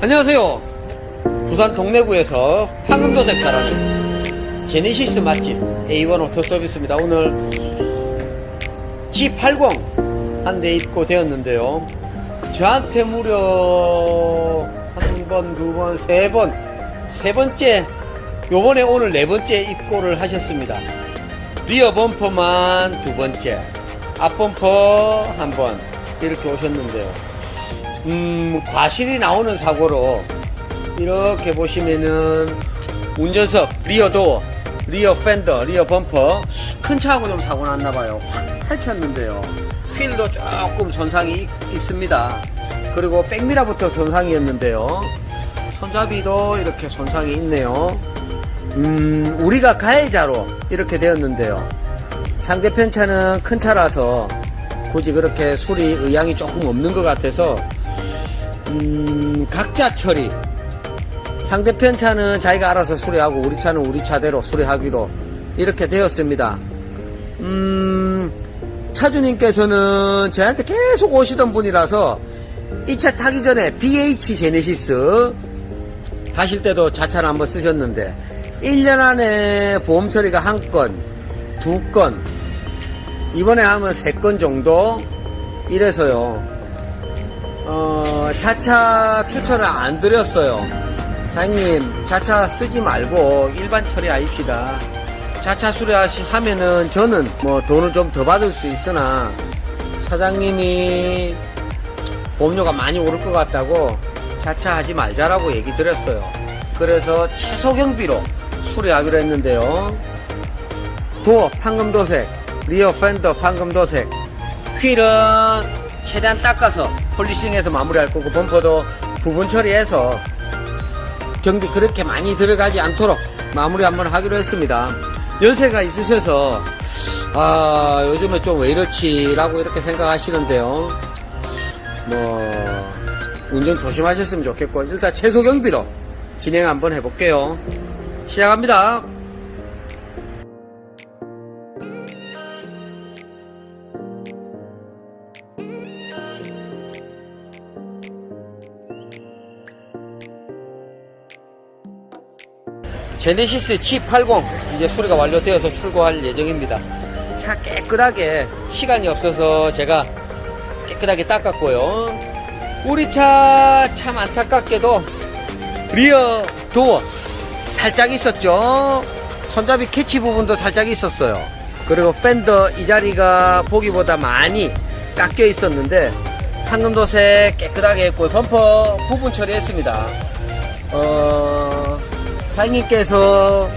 안녕하세요. 부산 동래구에서 황금도색 자라는 제네시스 맛집 A1 오토 서비스입니다. 오늘 G80 한 대 입고 되었는데요. 저한테 무려 한 번, 두 번, 세 번, 세 번째, 요번에 오늘 네 번째 입고를 하셨습니다. 리어 범퍼만 두 번째, 앞 범퍼 한 번, 이렇게 오셨는데요. 음, 과실이 나오는 사고로 이렇게 보시면은 운전석, 리어 도어, 리어 팬더, 리어 범퍼 큰 차하고 좀 사고 났나 봐요. 확 핥혔는데요. 휠도 조금 손상이 있, 있습니다. 그리고 백미라부터 손상이었는데요. 손잡이도 이렇게 손상이 있네요. 음, 우리가 가해자로 이렇게 되었는데요. 상대편 차는 큰 차라서 굳이 그렇게 수리 의향이 조금 없는 것 같아서 음, 각자 처리. 상대편 차는 자기가 알아서 수리하고 우리 차는 우리 차대로 수리하기로 이렇게 되었습니다. 음, 차주님께서는 저한테 계속 오시던 분이라서 이 차 타기 전에 BH 제네시스 하실 때도 자차를 한번 쓰셨는데 1년 안에 보험 처리가 한 건, 두 건, 이번에 하면 세 건 정도 이래서요. 어, 자차 추천을 안 드렸어요. 사장님, 자차 쓰지 말고 일반 처리하십시다. 자차 수리하면은 저는 뭐 돈을 좀 더 받을 수 있으나 사장님이 보험료가 많이 오를 것 같다고 자차 하지 말자라고 얘기 드렸어요. 그래서 최소 경비로 수리하기로 했는데요. 도어 황금도색, 리어 팬더 황금도색, 휠은 최대한 닦아서 폴리싱해서 마무리할 거고 범퍼도 부분 처리해서 경비 그렇게 많이 들어가지 않도록 마무리 한번 하기로 했습니다. 연세가 있으셔서 아 요즘에 좀 왜 이렇지라고 이렇게 생각하시는데요. 뭐 운전 조심하셨으면 좋겠고 일단 최소 경비로 진행 한번 해볼게요. 시작합니다. 제네시스 G80 이제 수리가 완료되어서 출고할 예정입니다. 차 깨끗하게 시간이 없어서 제가 깨끗하게 닦았고요. 우리 차 참 안타깝게도 리어 도어 살짝 있었죠. 손잡이 캐치 부분도 살짝 있었어요. 그리고 팬더 이 자리가 보기보다 많이 깎여 있었는데 황금도색 깨끗하게 했고 범퍼 부분 처리했습니다. 어, 사장님께서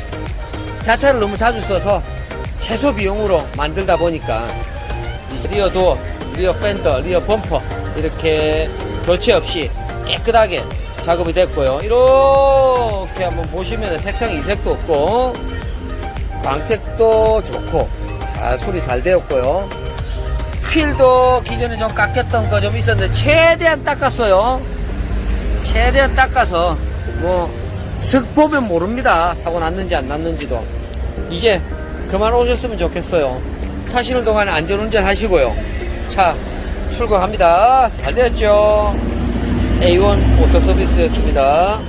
자차를 너무 자주 써서 최소 비용으로 만들다 보니까 이 리어 도어, 리어 범퍼 이렇게 교체 없이 깨끗하게 작업이 됐고요. 이렇게 한번 보시면 색상 이색도 없고 광택도 좋고 잘 수리 잘 되었고요. 휠도 기존에 좀 깎였던 거 좀 있었는데 최대한 닦았어요. 최대한 닦아서 뭐 슥 보면 모릅니다. 사고 났는지 안 났는지도. 이제 그만 오셨으면 좋겠어요. 타시는 동안 안전운전 하시고요. 차 출고합니다. 잘 되었죠? A1 오토서비스였습니다.